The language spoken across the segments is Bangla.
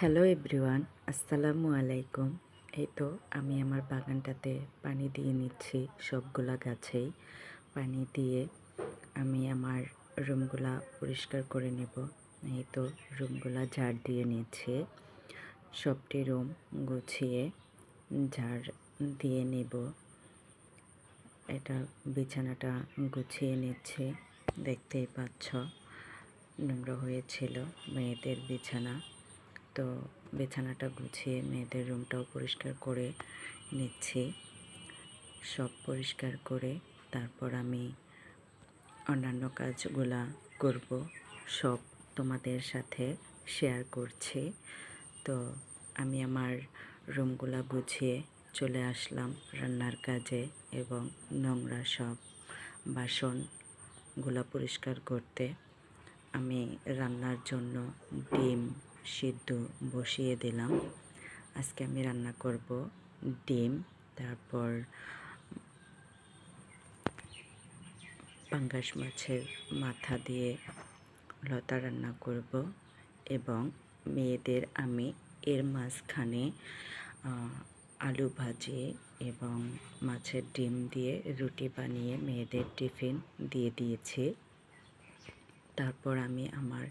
হ্যালো এভরিওয়ান আসসালামু আলাইকুম এই তো আমি আমার বাগানটাতে পানি দিয়ে নিচ্ছি সবগুলা গাছেই। পানি দিয়ে আমি আমার রুমগুলা পরিষ্কার করে নেব। এই তো রুমগুলা ঝাড় দিয়ে নিচ্ছে। সবটি রুম গুছিয়ে ঝাড় দিয়ে নেব। এটা বিছানাটা গুছিয়ে নিচ্ছে। দেখতেই পাচ্ছ, নোংরা হয়েছিল মেয়েদের বিছানা। তো বিছানাটা গুছিয়ে মেয়েদের রুমটাও পরিষ্কার করে নিচ্ছি। সব পরিষ্কার করে তারপর আমি অন্যান্য কাজগুলা করব। সব তোমাদের সাথে শেয়ার করছি। তো আমি আমার রুমগুলা গুছিয়ে চলে আসলাম রান্নার কাজে এবং নোংরা সব বাসনগুলা পরিষ্কার করতে। আমি রান্নার জন্য ডিম সিদ্ধ বসিয়ে দিলাম। আজকে আমি রান্না করব ডিম, তারপর পাঙ্গাস মাছের মাথা দিয়ে লতা রান্না করব এবং মেয়েদের আমি এর মাঝখানে আলু ভাজি এবং মাছের ডিম দিয়ে রুটি বানিয়ে মেয়েদের টিফিন দিয়ে দিয়েছি। তারপর আমি আমার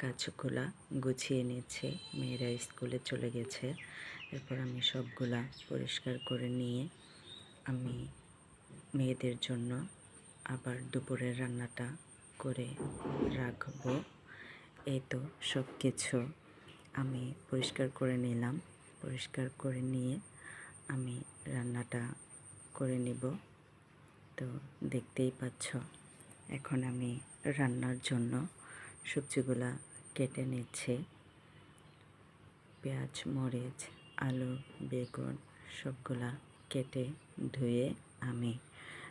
কাজগুলা গুছিয়ে নিয়েছে মেয়েরা স্কুলে চলে গেছে। এরপর আমি সবগুলা পরিষ্কার করে নিয়ে আমি মেয়েদের জন্য আবার দুপুরের রান্নাটা করে রাখব। এই তো সব কিছু আমি পরিষ্কার করে নিলাম। পরিষ্কার করে নিয়ে আমি রান্নাটা করে নিব। তো দেখতেই পাচ্ছ, এখন আমি রান্নার জন্য সবজিগুলা কেটে নিচ্ছে। পেঁয়াজ, মরিচ, আলু, বেগুন সবগুলা কেটে ধুয়ে আমি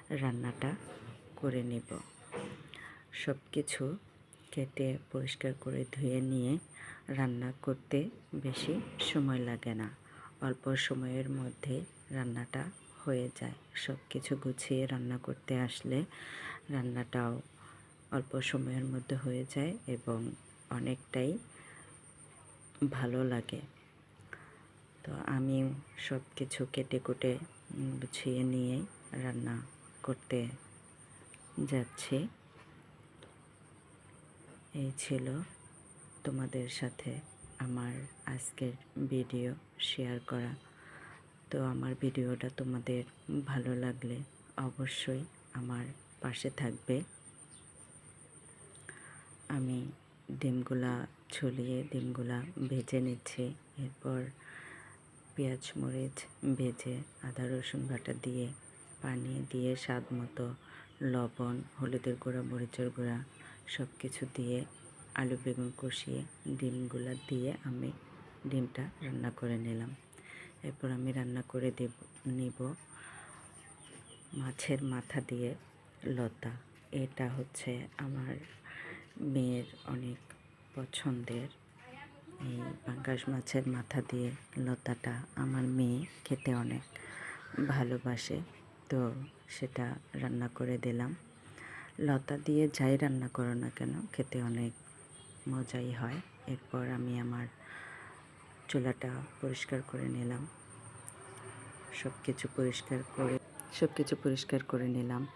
রান্নাটা করে নেব। সব কিছু কেটে পরিষ্কার করে ধুয়ে নিয়ে রান্না করতে বেশি সময় লাগে না। অল্প সময়ের মধ্যে রান্নাটা হয়ে যায়। সব কিছু গুছিয়ে রান্না করতে আসলে রান্নাটাও অল্প সময়ের মধ্যে হয়ে যায় এবং অনেকটাই ভালো লাগে। তো আমি সব কিছু কেটে কুটে গুছিয়ে নিয়ে রান্না করতে যাচ্ছি। এই ছিল তোমাদের সাথে আমার আজকের ভিডিও শেয়ার করা। তো আমার ভিডিওটা তোমাদের ভালো লাগলে অবশ্যই আমার পাশে থাকবে। আমি ডিমগুলা ছলিয়ে ডিমগুলা ভেজে নিচ্ছি। এরপর পেঁয়াজ, মরিচ ভেজে আদা, রসুন বাটা দিয়ে পানি দিয়ে স্বাদ মতো লবণ, হলুদের গুঁড়া, মরিচের গুঁড়া সব কিছু দিয়ে আলু বেগুন কষিয়ে ডিমগুলা দিয়ে আমি ডিমটা রান্না করে নিলাম। এরপর আমি রান্না করে দেব, নিব মাছের মাথা দিয়ে লতা। এটা হচ্ছে আমার মেয়ের অনেক পছন্দের। এই পাঙ্গাস মাছের মাথা দিয়ে লতাটা আমার মেয়ে খেতে অনেক ভালোবাসে। তো সেটা রান্না করে দিলাম। লতা দিয়ে যাই রান্না করো না কেন, খেতে অনেক মজাই হয়। এরপর আমি আমার চুলাটা পরিষ্কার করে নিলাম। সব কিছু পরিষ্কার করে সব কিছু পরিষ্কার করে নিলাম।